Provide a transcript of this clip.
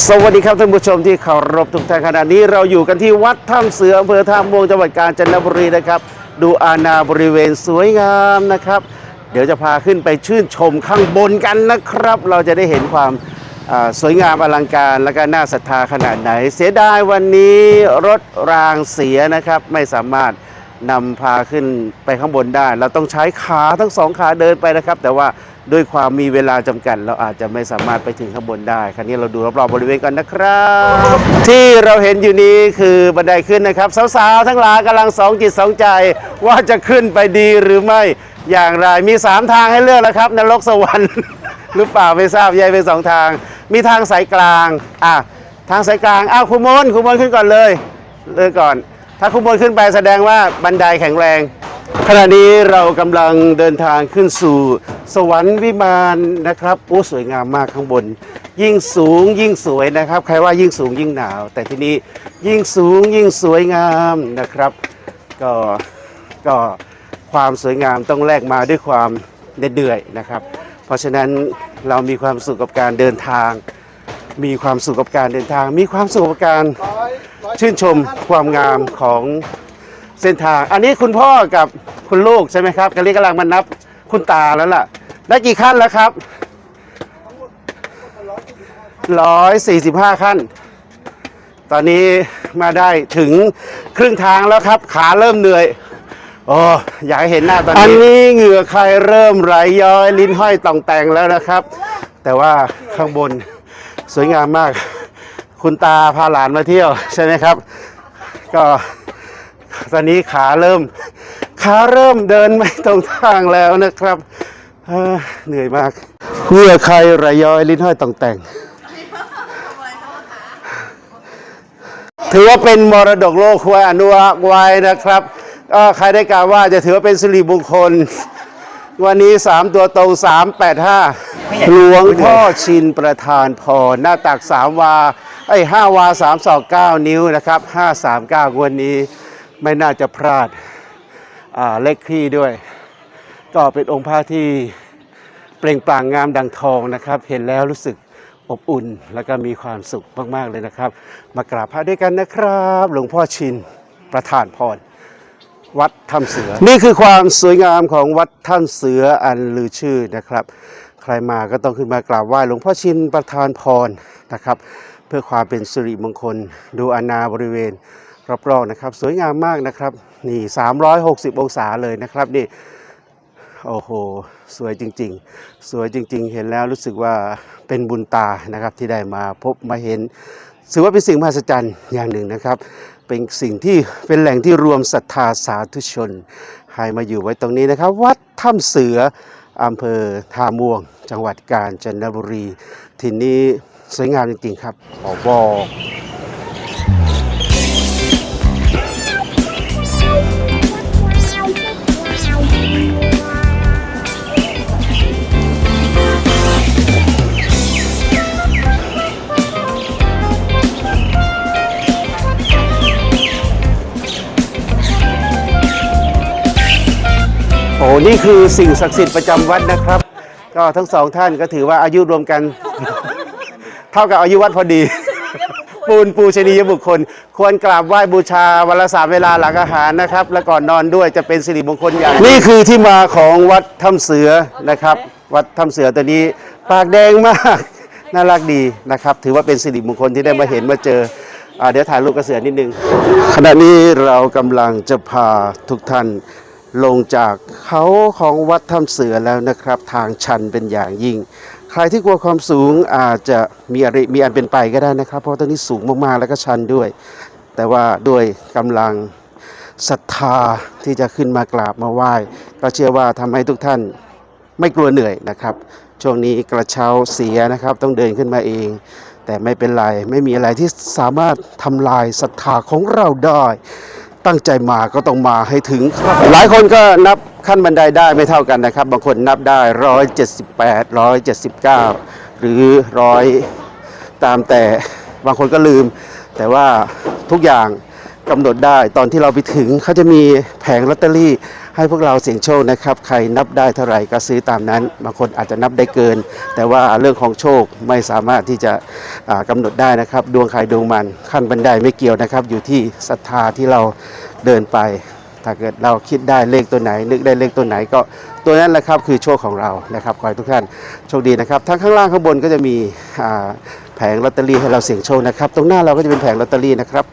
สวัสดีครับท่านผู้ชมที่เคารพทุกท่านขณะนี้เราอยู่กันที่วัดถ้ำเสืออำเภอท่าม่วงจังหวัดกาญจนบุรีนะครับ ดูอาณาบริเวณสวยงามนะครับ เดี๋ยวจะพาขึ้นไปชื่นชมข้างบนกันนะครับ เราจะได้เห็นความอ่าสวยงามอลังการและก็น่าศรัทธาขนาดไหน เสียดายวันนี้รถรางเสียนะครับ ไม่สามารถ นำพาขึ้นไปข้างบนได้ เราต้องใช้ขาทั้งสองขาเดินไปนะครับ แต่ว่าด้วยความมีเวลาจำกัด เราอาจจะไม่สามารถไปถึงข้างบนได้ คราวนี้เราดูรอบๆบริเวณกันนะครับ ที่เราเห็นอยู่นี้คือบันไดขึ้นนะครับ สาวๆทั้งหลายกำลังสองจิตสองใจ ว่าจะขึ้นไปดีหรือไม่อย่างไรมีสามทางให้เลือกแล้วครับนรกสวรรค์ หรือเปล่าไม่ทราบยายเป็นสองทาง มีทางสายกลางอะทางสายกลางอ้าวคุณมนคุณมนขึ้นก่อนเลยเลยก่อน ถ้าคุณมนขึ้นไปแสดงว่าบันไดแข็งแรง ขณะนี้เรากำลังเดินทางขึ้นสู่สวรรค์วิมานนะครับโอ้สวยงามมากข้างบน ยิ่งสูงยิ่งสวยนะครับ ใครว่ายิ่งสูงยิ่งหนาว แต่ที่นี้ยิ่งสูงยิ่งสวยงามนะครับ ก็ก็ความสวยงามต้องแลกมาด้วยความเหน็ดเหนื่อยนะครับ เพราะฉะนั้นเรามีความสุขกับการเดินทาง มีความสุขกับการเดินทาง มีความสุขกับการ ชื่นชมความงามของเส้นทาง อันนี้คุณพ่อกับคุณลูกใช่ไหมครับกำลังกำลังมานับคุณตาแล้วล่ะ ได้กี่ขั้นแล้วครับร้อยสี่สิบห้าขั้น ตอนนี้มาได้ถึงครึ่งทางแล้วครับ ขาเริ่มเหนื่อยโอ้อยากเห็นหน้าตอนนี้ อันนี้เหงื่อใครเริ่มไหลย้อย ลิ้นห้อยต่องแต่งแล้วนะครับ แต่ว่าข้างบนสวยงามมาก คุณตาพาหลานมาเที่ยวใช่ไหมครับ ก็ตอนนี้ขาเริ่ม ขาเริ่มเดินไม่ตรงทางแล้วนะครับเเหนื่อยมากเหงื่อใครไหลย้อยลิ้นห้อยต่องแต่ง ถือว่าเป็นมรดกโลกควรอนุรักษ์ไว้นะครับก็ใครได้กล่าวว่าจะถือว่าเป็นสิริมงคล วันนี้3ตัวตรง385หลวงพ่อชินประธานพรหน้าตัก3วาไอ้ย5วา3ศอก9นิ้วนะครับ539วันนี้ไม่น่าจะพลาดอ่าเลขที่ด้วย ก็เป็นองค์พระที่เปล่งปลั่งงามดังทองนะครับ เห็นแล้วรู้สึกอบอุ่นแล้วก็มีความสุขมาก ๆ เลยนะครับ มากราบพระด้วยกันนะครับ หลวงพ่อชินประธานพร วัดถ้ำเสือ นี่คือความสวยงามของวัดถ้ำเสืออันลือชื่อนะครับ ใครมาก็ต้องขึ้นมากราบไหว้หลวงพ่อชินประธานพรนะครับ เพื่อความเป็นสิริมงคล ดูอาณาบริเวณรอบๆนะครับ สวยงามมากนะครับนี่ 360 องศาเลยนะครับนี่โอ้โห สวยจริง ๆ สวยจริง ๆ เห็นแล้วรู้สึกว่าเป็นบุญตานะครับที่ได้มาพบมาเห็นถือว่าเป็นสิ่งมหัศจรรย์อย่างหนึ่งนะครับ เป็นสิ่งที่เป็นแหล่งที่รวมศรัทธาสาธุชน ให้มาอยู่ไว้ตรงนี้นะครับ วัดถ้ำเสืออำเภอท่าม่วง จังหวัดกาญจนบุรี ที่นี้สวยงามจริงๆครับขอบอก นี่คือสิ่งศักดิ์สิทธิ์ประจำวัดนะครับ ก็ทั้งสองท่านก็ถือว่าอายุรวมกัน เท่ากับอายุวัดพอดี ปูนปูชนียบุคคล ควรกราบไหว้บูชาวันละสามเวลาหลังอาหารนะครับ และก่อนนอนด้วยจะเป็นสิริมงคลอย่างนี่คือที่มาของวัดถ้ำเสือนะครับ วัดถ้ำเสือตัวนี้ปากแดงมากน่ารักดีนะครับ ถือว่าเป็นสิริมงคลที่ได้มาเห็นมาเจออ่าเดี๋ยวถ่ายรูปกระเสือนิดนึงขณะนี้เรากำลังจะพาทุกท่าน ลงจากเขาของวัดถ้ำเสือแล้วนะครับ ทางชันเป็นอย่างยิ่ง ใครที่กลัวความสูงอาจจะมีอะไรมีอันเป็นไปก็ได้นะครับ เพราะตอนนี้สูงมากๆแล้วก็ชันด้วย แต่ว่าด้วยกำลังศรัทธาที่จะขึ้นมากราบมาไหว้ก็เชื่อว่าทำให้ทุกท่านไม่กลัวเหนื่อยนะครับช่วงนี้กระเช้าเสียนะครับต้องเดินขึ้นมาเอง แต่ไม่เป็นไร ไม่มีอะไรที่สามารถทำลายศรัทธาของเราได้ ตั้งใจมาก็ต้องมาให้ถึงครับ หลายคนก็นับขั้นบันไดได้ไม่เท่ากันนะครับ บางคนนับได้ 178 179 หรือร้อยตามแต่บางคนก็ลืม แต่ว่าทุกอย่างกำหนดได้ตอนที่เราไปถึงเขาจะมีแผงลอตเตอรี่ ให้พวกเราเสี่ยงโชคนะครับ ใครนับได้เท่าไหร่ก็ซื้อตามนั้น บางคนอาจจะนับได้เกิน แต่ว่าเรื่องของโชคไม่สามารถที่จะอ่ากำหนดได้นะครับ ดวงใครดวงมันขั้นบันไดไม่เกี่ยวนะครับ อยู่ที่ศรัทธาที่เราเดินไป ถ้าเกิดเราคิดได้เลขตัวไหน นึกได้เลขตัวไหนก็ตัวนั้นแหละครับคือโชคของเรานะครับขอให้ทุกท่านโชคดีนะครับทั้งข้างล่างข้างบนก็จะมีแผงลอตเตอรี่ให้เราเสี่ยงโชคนะครับ ตรงหน้าเราก็จะเป็นแผงลอตเตอรี่นะครับ